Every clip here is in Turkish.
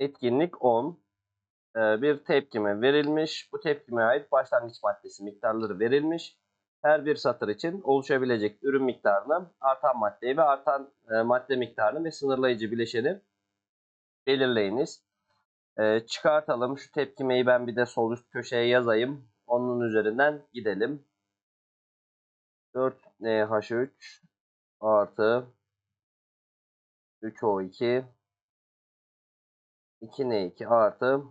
etkinlik 10. Ee, bir tepkime verilmiş. Bu tepkime ait başlangıç maddesi miktarları verilmiş. Her bir satır için oluşabilecek ürün miktarını, artan maddeyi ve artan e, madde miktarını ve sınırlayıcı bileşeni belirleyiniz. Ee, çıkartalım. Şu tepkimeyi ben bir de sol üst köşeye yazayım. Onun üzerinden gidelim. 4NH3 artı 3O2 2N2 artı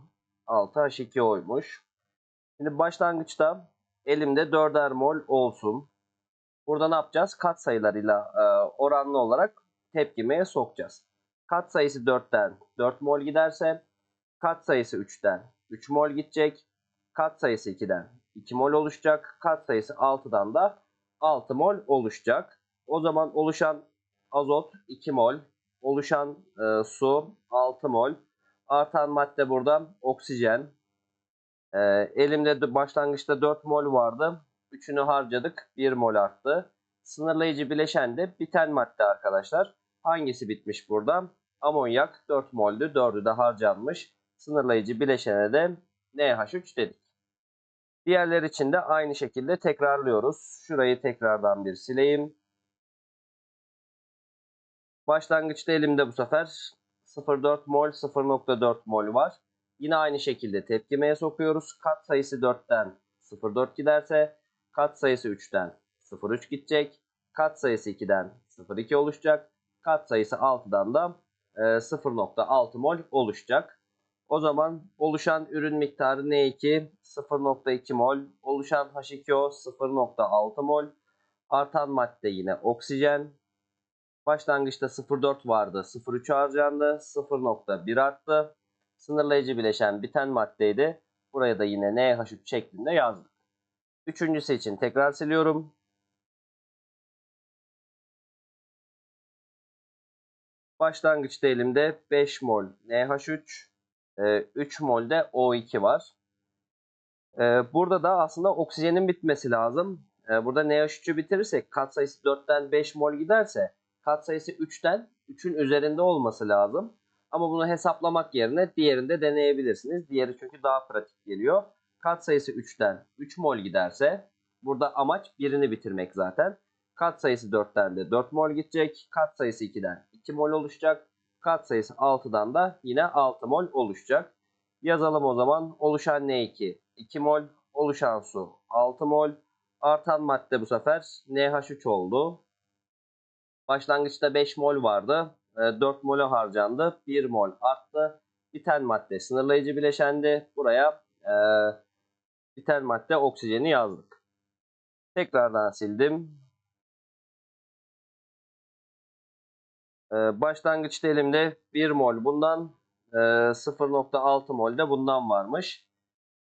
6H2O'ymuş. Şimdi başlangıçta elimde 4'er mol olsun. Burada ne yapacağız? Kat sayılarıyla e, oranlı olarak tepkimeye sokacağız. Kat sayısı 4'ten 4 mol giderse kat sayısı 3'ten 3 mol gidecek. Kat sayısı 2'den 2 mol oluşacak. Kat sayısı 6'dan da 6 mol oluşacak. O zaman oluşan azot 2 mol, oluşan e, su 6 mol, artan madde burada oksijen. E, elimde başlangıçta 4 mol vardı. 3'ünü harcadık. 1 mol arttı. Sınırlayıcı bileşen de biten madde arkadaşlar. Hangisi bitmiş burada? Amonyak 4 moldü. 4'ü de harcanmış. Sınırlayıcı bileşene de NH3 dedik. Diğerler için de aynı şekilde tekrarlıyoruz. Şurayı tekrardan bir sileyim. Başlangıçta elimde bu sefer 0.4 mol 0.4 mol var. Yine aynı şekilde tepkimeye sokuyoruz. Kat sayısı 4'ten 0.4 giderse kat sayısı 3'ten 0.3 gidecek. Kat sayısı 2'den 0.2 oluşacak. Kat sayısı 6'dan da 0.6 mol oluşacak. O zaman oluşan ürün miktarı N2 0.2 mol, oluşan H2O 0.6 mol, artan madde yine oksijen. Başlangıçta 0.4 vardı, 0.3 harcandı, 0.1 arttı. Sınırlayıcı bileşen biten maddeydi. Buraya da yine NH3 şeklinde yazdık. Üçüncüsü için tekrar siliyorum. Başlangıçta elimde 5 mol NH3, 3 molde O2 var. Burada da aslında oksijenin bitmesi lazım. Burada NH3'ü bitirirsek kat sayısı 4'ten 5 mol giderse kat sayısı 3'ten 3'ün üzerinde olması lazım. Ama bunu hesaplamak yerine diğerinde deneyebilirsiniz. Diğeri çünkü daha pratik geliyor. Kat sayısı 3'ten 3 mol giderse burada amaç birini bitirmek zaten. Kat sayısı 4'ten de 4 mol gidecek. Kat sayısı 2'den 2 mol oluşacak. Kat sayısı 6'dan da yine 6 mol oluşacak. Yazalım o zaman. Oluşan N2 2 mol. Oluşan su 6 mol. Artan madde bu sefer NH3 oldu. Başlangıçta 5 mol vardı. 4 e, mol'e harcandı. 1 mol arttı. Biten madde sınırlayıcı bileşendi. Buraya e, biten madde oksijeni yazdık. Tekrardan sildim. Ee, başlangıçta elimde 1 mol bundan 0.6 e, mol de bundan varmış.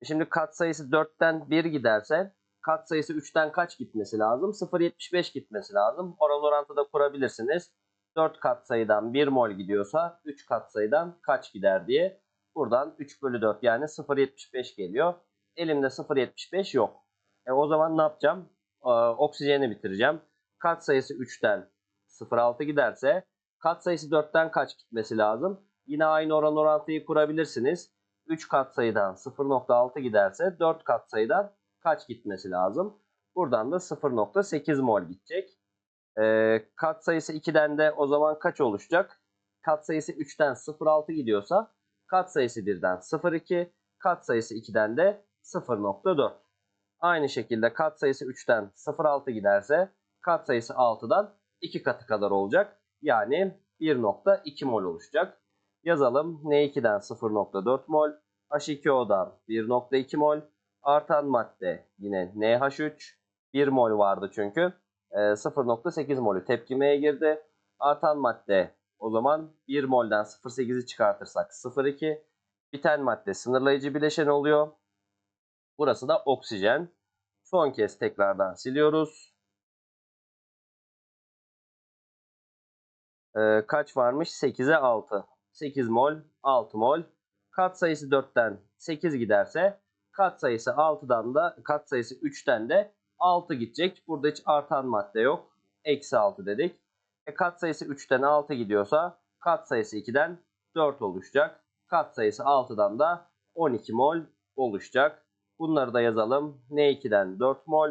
Şimdi kat sayısı 4'ten 1 giderse kat sayısı 3'ten kaç gitmesi lazım? 0.75 gitmesi lazım. Oran orantıda kurabilirsiniz. 4 kat sayıdan 1 mol gidiyorsa 3 kat sayıdan kaç gider diye. Buradan 3 bölü 4 yani 0.75 geliyor. Elimde 0.75 yok. E o zaman ne yapacağım? Ee, oksijeni bitireceğim. Kat sayısı 3'ten 0.6 giderse Kat sayısı 4'ten kaç gitmesi lazım? Yine aynı oran orantıyı kurabilirsiniz. 3 kat sayıdan 0.6 giderse 4 kat sayıdan kaç gitmesi lazım? Buradan da 0.8 mol gidecek. Ee, kat sayısı 2'den de o zaman kaç oluşacak? Kat sayısı 3'ten 0.6 gidiyorsa kat sayısı 1'den 0.2, kat sayısı 2'den de 0.4. Aynı şekilde kat sayısı 3'ten 0.6 giderse kat sayısı 6'dan 2 katı kadar olacak. Yani 1.2 mol oluşacak. Yazalım. N2'den 0.4 mol. H2O'dan 1.2 mol. Artan madde yine NH3. 1 mol vardı çünkü. 0.8 e, molü tepkimeye girdi. Artan madde o zaman 1 molden 0.8'i çıkartırsak 0.2. Biten madde sınırlayıcı bileşen oluyor. Burası da oksijen. Son kez tekrardan siliyoruz. e, kaç varmış? 8'e 6. 8 mol, 6 mol. Kat sayısı 4'ten 8 giderse kat sayısı 6'dan da kat sayısı 3'ten de 6 gidecek. Burada hiç artan madde yok. Eksi 6 dedik. E, kat sayısı 3'ten 6 gidiyorsa kat sayısı 2'den 4 oluşacak. Katsayısı 6'dan da 12 mol oluşacak. Bunları da yazalım. N2'den 4 mol.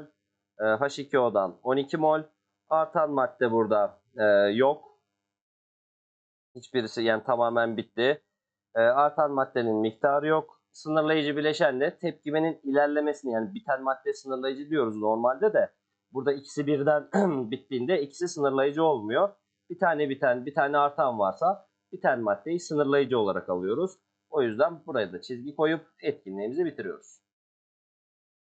e, H2O'dan 12 mol. Artan madde burada e, yok. Hiçbirisi yani tamamen bitti. E, artan maddenin miktarı yok. Sınırlayıcı bileşenle tepkimenin ilerlemesini yani biten madde sınırlayıcı diyoruz normalde de. Burada ikisi birden bittiğinde ikisi sınırlayıcı olmuyor. Bir tane biten, bir tane artan varsa biten maddeyi sınırlayıcı olarak alıyoruz. O yüzden buraya da çizgi koyup etkinliğimizi bitiriyoruz.